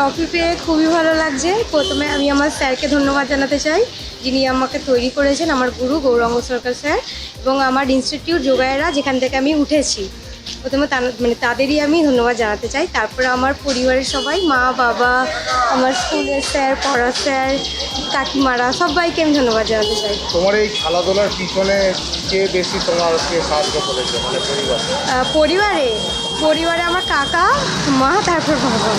Trophy পেয়ে খুবই ভালো লাগছে। প্রথমে আমি আমার স্যারকে ধন্যবাদ জানাতে চাই, যিনি আমাকে তৈরি করেছেন, আমার গুরু গৌরাঙ্গ সরকার স্যার এবং আমার ইনস্টিটিউট যোগায়রা, যেখান থেকে আমি উঠেছি। প্রথমে মানে তাদেরই আমি ধন্যবাদ জানাতে চাই। তারপরে আমার পরিবারের সবাই মা বাবা আমার স্কুলের স্যার পড়া স্যার কাকিমারা সবাইকে আমি ধন্যবাদ জানাতে চাই। তোমার এই খেলাধুলার পিছনে কে বেশি তোমাকে সাহায্য করেছে মানে পরিবার? পরিবারে পরিবারে আমার কাকা মা তারপর বাবা।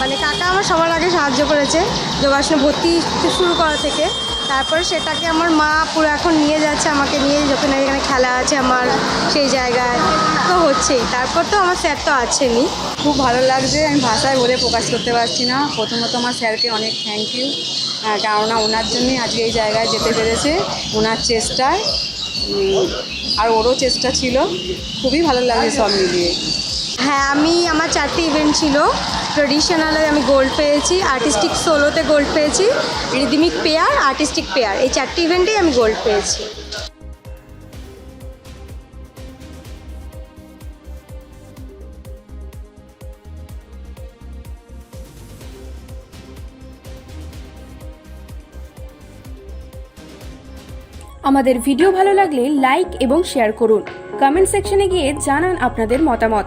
মানে কাকা আমার সবার আগে সাহায্য করেছে যোগাসনে ভর্তি শুরু করা থেকে। তারপরে সেটাকে আমার মা পুরো এখন নিয়ে যাচ্ছে, আমাকে নিয়ে যত না এখানে খেলা আছে আমার সেই জায়গায়। তো হচ্ছেই। তারপর তো আমার স্যার তো আছেনই। খুব ভালো লাগছে, আমি ভাষায় বলে প্রকাশ করতে পারছি না। প্রথমত আমার স্যারকে অনেক থ্যাংক ইউ কেননা ওনার জন্যই আজকে এই জায়গায় যেতে পেরেছে। ওনার চেষ্টায় আর ওরও চেষ্টা ছিল। খুবই ভালো লাগছে সব মিলিয়ে। হ্যাঁ আমি আমার চারটে ইভেন্ট ছিল। ট্রেডিশনালে আমি গোল্ড পেয়েছি আর্টিস্টিক সোলোতে গোল্ড পেয়েছি রিদিমিক পেয়ার আর্টিস্টিক পেয়ার এই চারটি ইভেন্টেই আমি গোল্ড পেয়েছি। আমাদের ভিডিও ভালো লাগলে লাইক এবং শেয়ার করুন। কমেন্ট সেকশনে গিয়ে জানান আপনাদের মতামত।